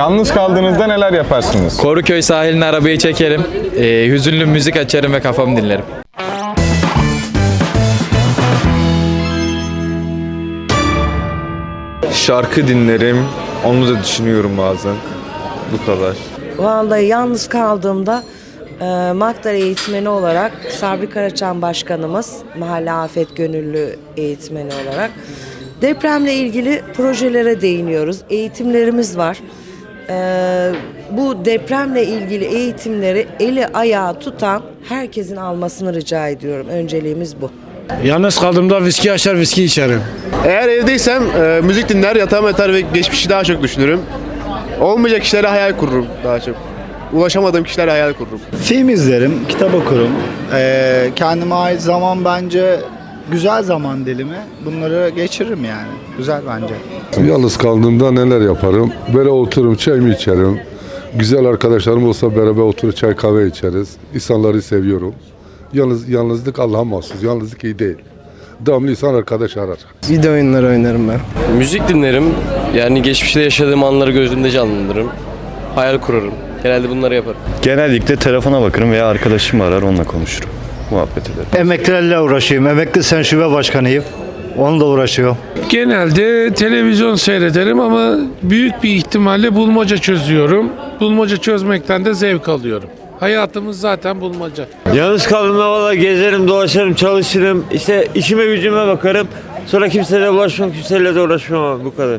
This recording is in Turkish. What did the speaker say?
Yalnız kaldığınızda neler yaparsınız? Koruköy sahiline arabayı çekerim. Ee, hüzünlü müzik açarım ve kafamı dinlerim. Şarkı dinlerim. Onu da düşünüyorum bazen. Bu kadar. Vallahi yalnız kaldığımda e, Maktar eğitmeni olarak Sabri Karaçam Başkanımız, Mahalle Afet Gönüllü eğitmeni olarak depremle ilgili projelere değiniyoruz. Eğitimlerimiz var. E, bu depremle ilgili eğitimleri eli ayağı tutan herkesin almasını rica ediyorum. Önceliğimiz bu. Yalnız kaldığımda viski açar viski içerim. Eğer evdeysem e, müzik dinler, yatağıma yatar ve geçmişi daha çok düşünürüm. Olmayacak işlere hayal kururum daha çok. Ulaşamadığım kişilere hayal kururum. Film izlerim, kitap okurum. Ee, kendime ait zaman bence güzel zaman dilimi. Bunları geçiririm yani. Güzel bence. Yalnız kaldığımda neler yaparım? Böyle otururum, çayımı içerim. Güzel arkadaşlarım olsa beraber oturup çay kahve içeriz. İnsanları seviyorum. Yalnız yalnızlık Allah'a mahsus. Yalnızlık iyi değil. Devamlı insan arkadaş arar. Video oyunları oynarım ben. Müzik dinlerim. Yani geçmişte yaşadığım anları gözümde canlandırırım. Hayal kurarım. Genelde bunları yaparım. Genellikle telefona bakarım veya arkadaşım arar onunla konuşurum. Muhabbet ederim. Emeklilerle uğraşayım. Emekli Sen Şube Başkanıyım. Onunla uğraşıyorum. Genelde televizyon seyrederim ama büyük bir ihtimalle bulmaca çözüyorum. Bulmaca çözmekten de zevk alıyorum. Hayatımız zaten bulmaca. Yalnız kaldığımda valla gezerim, dolaşırım, çalışırım. İşte işime gücüme bakarım. Sonra kimseyle uğraşmam, kimseyle de uğraşmam abi bu kadar.